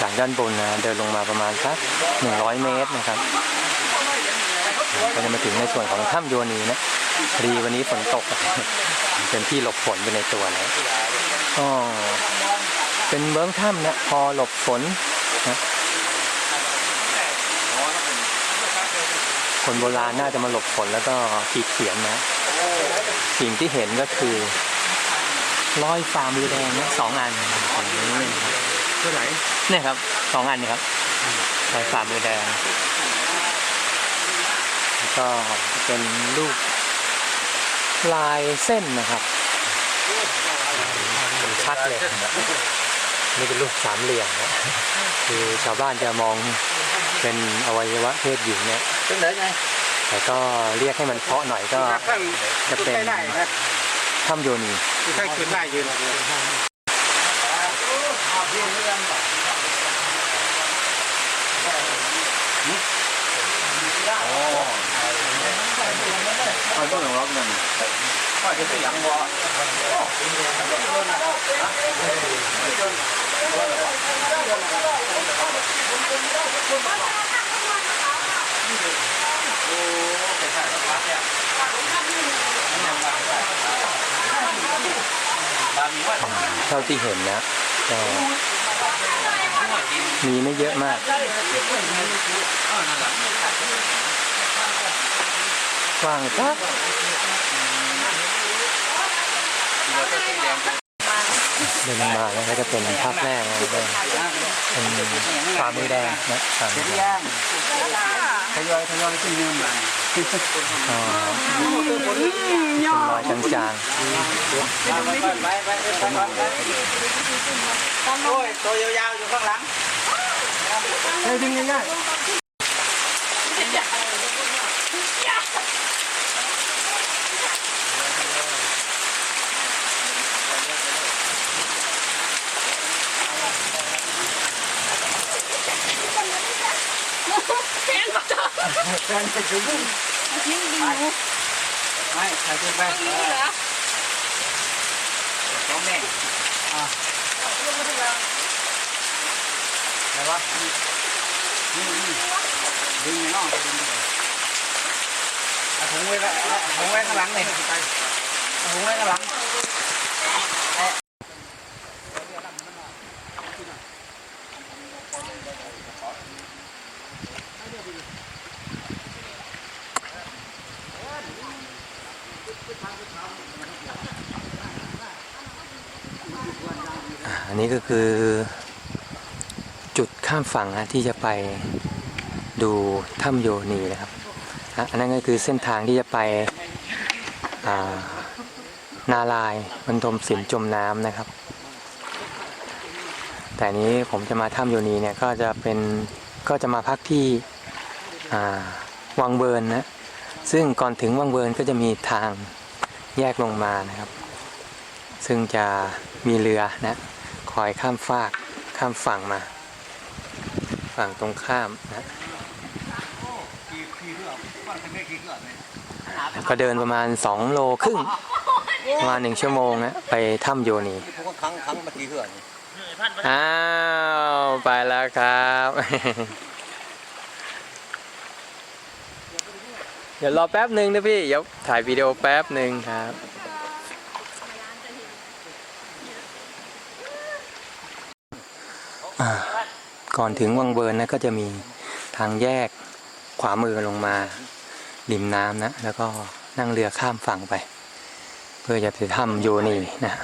จากด้านบนนะเดินลงมาประมาณสัก100 เมตรนะครับก็จะมาถึงในส่วนของถ้ำโยนีนะพอดีวันนี้ฝนตกเป็นที่หลบฝนไปในตัวแล้วก็เป็นเบื้องถ้ำนะพอหลบฝนนะคนโบราณน่าจะมาหลบฝนแล้วก็ขีดเขียนนะ สิ่งที่เห็นก็คือรอยฝ่ามือแดงนี่ยสองอันของนี้นะครับ เท่าไหร่เนี่ยครับสองอันนี่ครับรอยฝ่ามือแดงแล้วก็เป็นรูปลายเส้นนะครับเป็นชัดเลยนะนี่เป็นรูปสามเหลี่ยมนะคือชาวบ้านจะมองเป็นอวัยวะเพศหญิงเนี่ยเป็นไหนไงแต่ก็เรียกให้มันเพราะหน่อยก็ข้างจะเป็นได้นะถ้ำโยนี ข้างขึ้นได้ยืนเขาต้องร้องเงินก็จะไปยังวอเท่าที่เห็นนะ ก็มีไม่เยอะมากกว้างสัก เดินมาแล้วก็จะเป็นภาพแรกเป็นเป็นฝ่ามือแดงนะฝ่ามือแดงทยอยทยอยขึ้นยืนมาอ๋อเป็นรอยจางไปไปไปไปไปโอ้ยตัวยาวๆอยู่ข้างหลังเฮ้ยดึงง่าย มาจ้าๆแฟนไปถึงยิ่งดีไม่ใส่ขึ้นไปนี่เหรอสองแม่อะอะไรวะนี่นี่ดึงในน่องดึงไปเอาถุงไว้ละเอาถุงไว้ข้างหลังเลยเอาถุงไว้ข้างหลัง อันนี้ก็คือจุดข้ามฝั่งนะที่จะไปดูถ้ำโยนีนะครับอันนั้นก็คือเส้นทางที่จะไปนาลายบรรทมสินจมน้ำนะครับ แต่นี้ผมจะมาถ้ำโยนีเนี่ยก็จะเป็นก็จะมาพักที่วังเบิร์นนะซึ่งก่อนถึงวังเบิร์นก็จะมีทางแยกลงมานะครับ ซึ่งจะมีเรือนะ คอยข้ามฟากข้ามฝั่งมา ฝั่งตรงข้ามนะแล้วก็เดินประมาณ 2 โลครึ่งประมาณ1ชั่วโมงนะไปถ้ำโยนีพวกครั้งครั้งเมื่อกี้เพื่อนอ้าว ไปแล้วครับ เดี๋ยวรอแป๊บหนึ่งนะพี่ เดี๋ยวถ่ายวิดีโอแป๊บหนึ่งครับ อ่า ก่อนถึงวังเบิร์นนะก็จะมีทางแยกขวามือลงมาริมน้ำนะ แล้วก็นั่งเรือข้ามฝั่งไป เพื่อจะไปถ้ำโยนีนะ